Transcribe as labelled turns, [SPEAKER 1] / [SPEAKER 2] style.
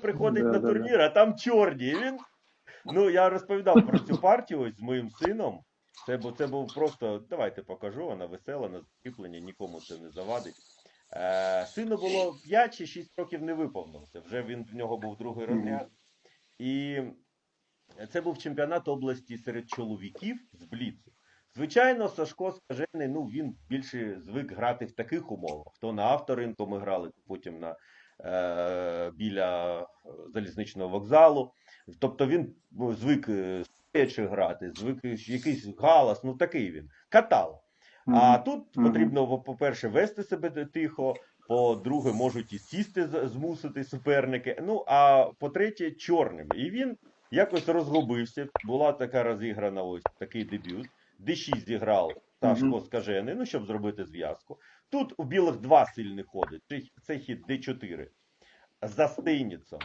[SPEAKER 1] приходить
[SPEAKER 2] Да,
[SPEAKER 1] на
[SPEAKER 2] да,
[SPEAKER 1] турнір, а там чорні. І він. Ну, я розповідав про цю партію ось з моїм сином. Це, бу- це був просто, давайте покажу, вона весела, на закріпленні, нікому це не завадить. Е, сину було 5 чи 6 років не виповнився. Вже він в нього був другий розряд. І це був чемпіонат області серед чоловіків з Бліцу. Звичайно, Сашко Скажений, ну він більше звик грати в таких умовах. То на авторинку ми грали, потім на, біля е, залізничного вокзалу. Тобто він ну, звик е, стоячи грати, звик е, якийсь галас, ну такий він. Катал. А тут потрібно, по-перше, вести себе тихо, по-друге, можуть і сісти змусити суперники. Ну, а по-третє, чорним. І він якось розгубився. Була така розіграна ось такий дебют. Д6 зіграв Сашко
[SPEAKER 2] Мгм.
[SPEAKER 1] Скажений, ну, щоб зробити зв'язку. Тут у білих два сильні ходи. Це, це хід d4 за Стейніцем.